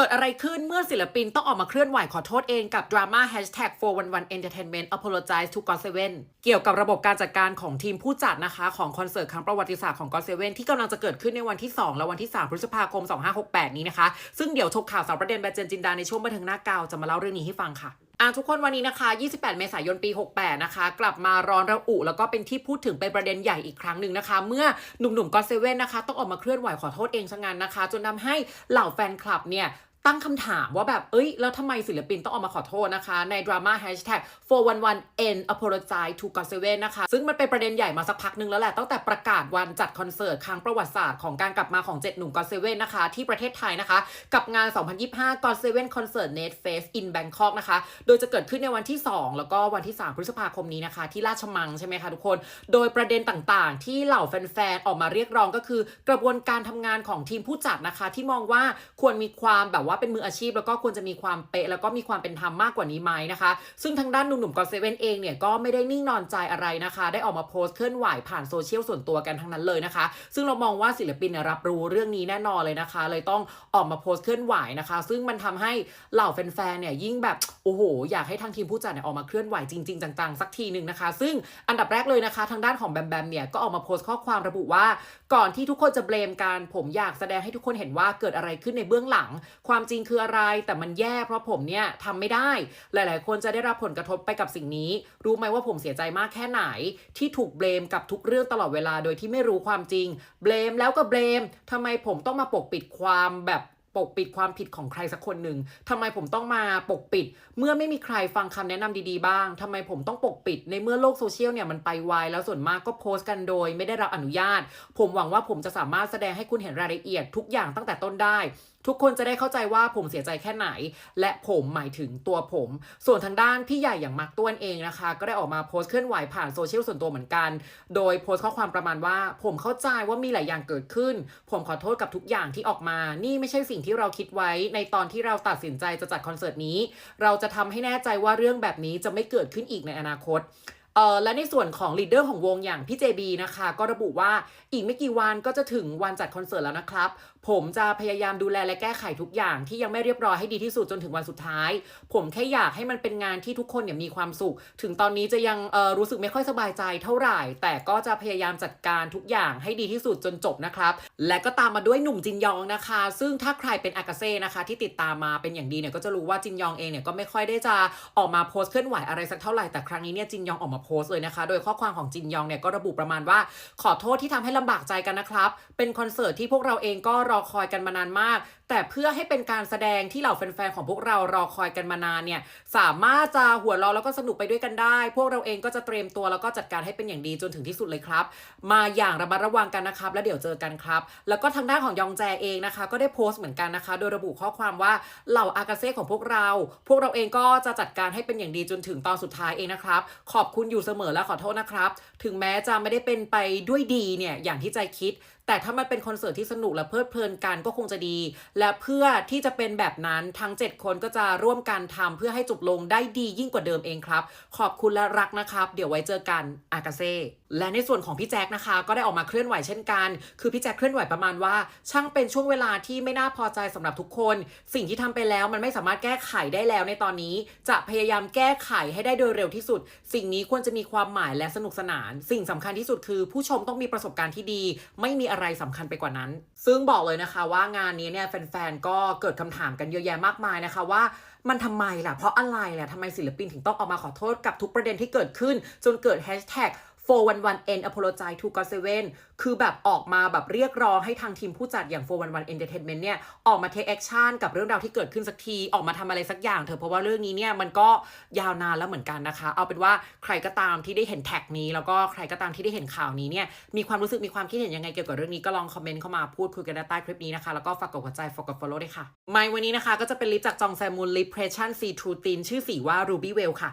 เกิดอะไรขึ้นเมื่อศิลปินต้องออกมาเคลื่อนไหวขอโทษเองกับดราม่า hashtag 411 entertainment apologize to God Seven เกี่ยวกับระบบการจัดการของทีมผู้จัดนะคะ ของคอนเสิร์ตครั้งประวัติศาสตร์ของ God Seven ที่กำลังจะเกิดขึ้นในวันที่ 2 และวันที่ 3 พฤษภาคม 2568 นี้นะคะ ซึ่งเดี๋ยวชกข่าวสาวประเด็นแบร์เจนจินดาในช่วงบันเทิงหน้ากาวจะมาเล่าเรื่องนี้ให้ฟังค่ะอะทุกคนวันนี้นะคะ 28 เมษายน ปี 68 นะคะ กลับมาร้อนระอุ แล้วก็เป็นที่พูดถึงเป็นประเด็นใหญ่อีกครั้งหนึ่งนะคะ เมื่อหนุ่มๆก็เซเว่นนะคะ ต้องออกมาเคลื่อนไหวขอโทษเองซะงั้นนะคะ จนทำให้เหล่าแฟนคลับเนี่ย ตั้งคำถามว่าแบบ เอ้ย แล้วทำไมศิลปินต้องออกมาขอโทษนะคะ ในดราม่า hashtag 411 n apologize to God Seven นะคะ ซึ่งมันเป็นประเด็นใหญ่มาสักพักนึงแล้วแหละ ตั้งแต่ประกาศวันจัดคอนเสิร์ตครั้งประวัติศาสตร์ของการกลับมาของ 7 หนุ่ม God Seven นะคะ ที่ประเทศไทยนะคะ กับงาน 2025 God Seven Concert Net Fest in Bangkok นะคะ โดยจะเกิดขึ้นในวันที่ 2 แล้วก็วันที่ 3 พฤษภาคมนี้นะคะ ที่ราชมังใช่ไหมคะทุกคน โดยประเด็นต่างๆ ที่เหล่าแฟนๆออกมาเรียกร้องก็คือ กระบวนการทำงานของทีมผู้จัดนะคะ ที่มองว่าควรมีความแบบว่าเป็นมืออาชีพแล้วก็ควรจะมีความเป๊ะแล้วก็มีความเป็นธรรมมากกว่านี้ไหมนะคะ ซึ่งทางด้านหนุ่มๆกอเซเว่นเองเนี่ยก็ไม่ได้นิ่งนอนใจอะไรนะคะ ได้ออกมาโพสต์เคลื่อนไหวผ่านโซเชียลส่วนตัวกันทั้งนั้นเลยนะคะ ซึ่งเรามองว่าศิลปินรับรู้เรื่องนี้แน่นอนเลยนะคะ เลยต้องออกมาโพสต์เคลื่อนไหวนะคะ ซึ่งมันทำให้เหล่าแฟนๆเนี่ยยิ่งแบบโอ้โหอยากให้ทางทีมผู้จัดเนี่ยออกมาเคลื่อนไหวจริงๆจังๆสักทีหนึ่งนะคะ ซึ่งอันดับแรกเลยนะคะ ทางด้านของแบมแบมเนี่ยก็ออกมาโพสต์ข้อความระบุว่า ก่อนที่ทุกคนจะเบลมกันผมอยากแสดงให้ทุกคนเห็นว่าเกิดอะไรขึ้นในเบื้องหลังความความจริงคืออะไร แต่มันแย่เพราะผมเนี่ยทำไม่ได้ หลาย ๆ คนจะได้รับผลกระทบไปกับสิ่งนี้ รู้ไหมว่าผมเสียใจมากแค่ไหน ที่ถูกเบลมกับทุกเรื่องตลอดเวลาโดยที่ไม่รู้ความจริง เบลมแล้วก็เบลมทำไมผมต้องมาปกปิดความแบบปกปิดความผิดของใครสักคนหนึ่งทำไมผมต้องมาปกปิด เมื่อไม่มีใครฟังคำแนะนำดีๆบ้างทำไมผมต้องปกปิด ในเมื่อโลกโซเชียลเนี่ยมันไปไวแล้วส่วนมากก็โพสต์กันโดย ไม่ได้รับอนุญาต ผมหวังว่าผมจะสามารถแสดงให้คุณเห็นรายละเอียดทุกอย่างตั้งแต่ต้นได้ทุกคนจะได้เข้าใจว่าผมเสียใจแค่ไหน และผมหมายถึงตัวผม ส่วนทางด้านพี่ใหญ่อย่างมาร์กต้วนเองนะคะ ก็ได้ออกมาโพสต์เคลื่อนไหวผ่านโซเชียลส่วนตัวเหมือนกัน โดยโพสต์ข้อความประมาณว่า ผมเข้าใจว่ามีหลายอย่างเกิดขึ้น ผมขอโทษกับทุกอย่างที่ออกมา นี่ไม่ใช่สิ่งที่เราคิดไว้ ในตอนที่เราตัดสินใจจะจัดคอนเสิร์ตนี้ เราจะทำให้แน่ใจว่าเรื่องแบบนี้จะไม่เกิดขึ้นอีกในอนาคต เออและในส่วนของลีดเดอร์ของวงอย่างพี่เจบีนะคะ ก็ระบุว่าอีกไม่กี่วันก็จะถึงวันจัดคอนเสิร์ตแล้วนะครับ ผมจะพยายามดูแลและแก้ไขทุกอย่างที่ยังไม่เรียบร้อยให้ดีที่สุดจนถึงวันสุดท้าย ผมแค่อยากให้มันเป็นงานที่ทุกคนเนี่ยมีความสุข ถึงตอนนี้จะยังเออรู้สึกไม่ค่อยสบายใจเท่าไหร่ แต่ก็จะพยายามจัดการทุกอย่างให้ดีที่สุดจนจบนะครับ และก็ตามมาด้วยหนุ่มจินยองนะคะ ซึ่งถ้าใครเป็นอากาเซ่นะคะที่ติดตามมาเป็นอย่างดีเนี่ยก็จะรู้ว่าจินยองเองเนี่ยก็ไม่ค่อยได้จะออกมาโพสต์เคลื่อนไหวอะไรสักเท่าไหร่แต่ครั้งนี้เนี่ยจินยองออกมาโพสต์เลยนะคะ โดยข้อความของจินยองเนี่ยก็ระบุประมาณว่า ขอโทษที่ทำให้ลำบากใจกันนะครับ เป็นคอนเสิร์ตที่พวกเราเองก็รอคอยกันมานานมาก แต่เพื่อให้เป็นการแสดงที่เหล่าแฟนๆของพวกเรารอคอยกันมานานเนี่ยสามารถจะหัวเราะแล้วก็สนุกไปด้วยกันได้ พวกเราเองก็จะเตรียมตัวแล้วก็จัดการให้เป็นอย่างดีจนถึงที่สุดเลยครับ มาอย่างระมัดระวังกันนะครับ แล้วเดี๋ยวเจอกันครับ แล้วก็ทางด้านของยองแจเองนะคะ ก็ได้โพสต์เหมือนกันนะคะ โดยระบุข้อความว่าเหล่าอากาเซ่ของพวกเรา พวกเราเองก็จะจัดการให้เป็นอย่างดีจนถึงตอนสุดท้ายเองนะครับ ขอบคุณอยู่เสมอและขอโทษนะครับ ถึงแม้จะไม่ได้เป็นไปด้วยดีเนี่ยอย่างที่ใจคิด แต่ถ้ามันเป็นคอนเสิร์ตที่สนุกและเพลิดเพลินกันก็คงจะดี และเพื่อที่จะเป็นแบบนั้นทั้ง 7 คนก็จะร่วมกันทำเพื่อให้จบลงได้ดียิ่งกว่าเดิมเองครับ ขอบคุณและรักนะครับ เดี๋ยวไว้เจอกันอากาเซ่และในส่วนของพี่แจ็คนะคะ ก็ได้ออกมาเคลื่อนไหวเช่นกัน คือพี่แจ็คเคลื่อนไหวประมาณว่า ช่างเป็นช่วงเวลาที่ไม่น่าพอใจสำหรับทุกคน สิ่งที่ทำไปแล้วมันไม่สามารถแก้ไขได้แล้วในตอนนี้จะพยายามแก้ไขให้ได้โดยเร็วที่สุด สิ่งนี้ควรจะมีความหมายและสนุกสนาน สิ่งสำคัญที่สุดคือ ผู้ชมต้องมีประสบการณ์ที่ดี ไม่มีอะไรสำคัญไปกว่านั้น ซึ่งบอกเลยนะคะว่างานนี้เนี่ยแฟนๆก็เกิดคำถามกันเยอะแยะมากมายนะคะว่ามันทำไมล่ะ เพราะอะไรล่ะทำไมศิลปินถึงต้องออกมาขอโทษกับทุกประเด็นที่เกิดขึ้น จนเกิดแฮชแท็ก 411 n apologize to God Seven คือแบบออกมาแบบเรียกร้องให้ทางทีมผู้จัดอย่าง 411 entertainment เนี่ย ออกมา take action กับเรื่องราวที่เกิดขึ้นสักที ออกมาทำอะไรสักอย่างเถอะเพราะว่าเรื่องนี้เนี่ย มันก็ยาวนานแล้วเหมือนกันนะคะ เอาเป็นว่าใครก็ตามที่ได้เห็นแท็กนี้ แล้วก็ใครก็ตามที่ได้เห็นข่าวนี้เนี่ย มีความรู้สึกมีความคิดเห็นยังไงเกี่ยวกับเรื่องนี้ก็ลองคอมเมนต์เข้ามาพูดคุยกันใต้คลิปนี้นะคะแล้วก็ฝากกดหัวใจฝากกด follow ด้วยค่ะไม่วันนี้นะคะก็จะเป็นลิปจากจองแซมูลลิปเพรสชั่นซีทรูตินชื่อสีว่า Ruby Well ค่ะ